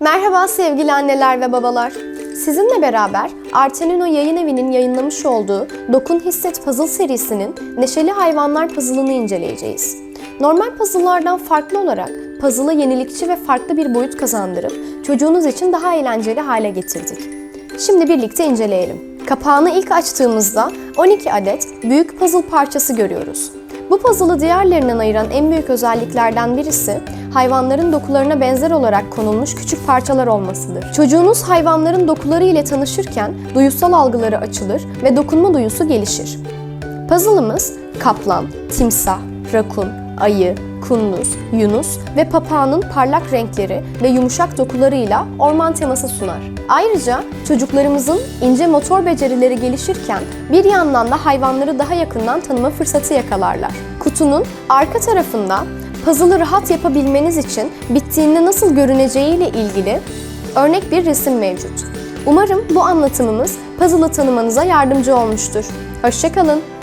Merhaba sevgili anneler ve babalar. Sizinle beraber Artenino Yayın Evi'nin yayınlamış olduğu Dokun Hisset Puzzle serisinin Neşeli Hayvanlar Puzzle'ını inceleyeceğiz. Normal puzzle'lardan farklı olarak puzzle'ı yenilikçi ve farklı bir boyut kazandırıp çocuğunuz için daha eğlenceli hale getirdik. Şimdi birlikte inceleyelim. Kapağını ilk açtığımızda 12 adet büyük puzzle parçası görüyoruz. Bu puzzle'ı diğerlerinden ayıran en büyük özelliklerden birisi hayvanların dokularına benzer olarak konulmuş küçük parçalar olmasıdır. Çocuğunuz hayvanların dokuları ile tanışırken duyusal algıları açılır ve dokunma duyusu gelişir. Puzzle'ımız kaplan, timsah, rakun, ayı, kunduz, yunus ve papağanın parlak renkleri ve yumuşak dokularıyla orman teması sunar. Ayrıca çocuklarımızın ince motor becerileri gelişirken bir yandan da hayvanları daha yakından tanıma fırsatı yakalarlar. Kutunun arka tarafında puzzle'ı rahat yapabilmeniz için bittiğinde nasıl görüneceğiyle ilgili örnek bir resim mevcut. Umarım bu anlatımımız puzzle'ı tanımanıza yardımcı olmuştur. Hoşçakalın.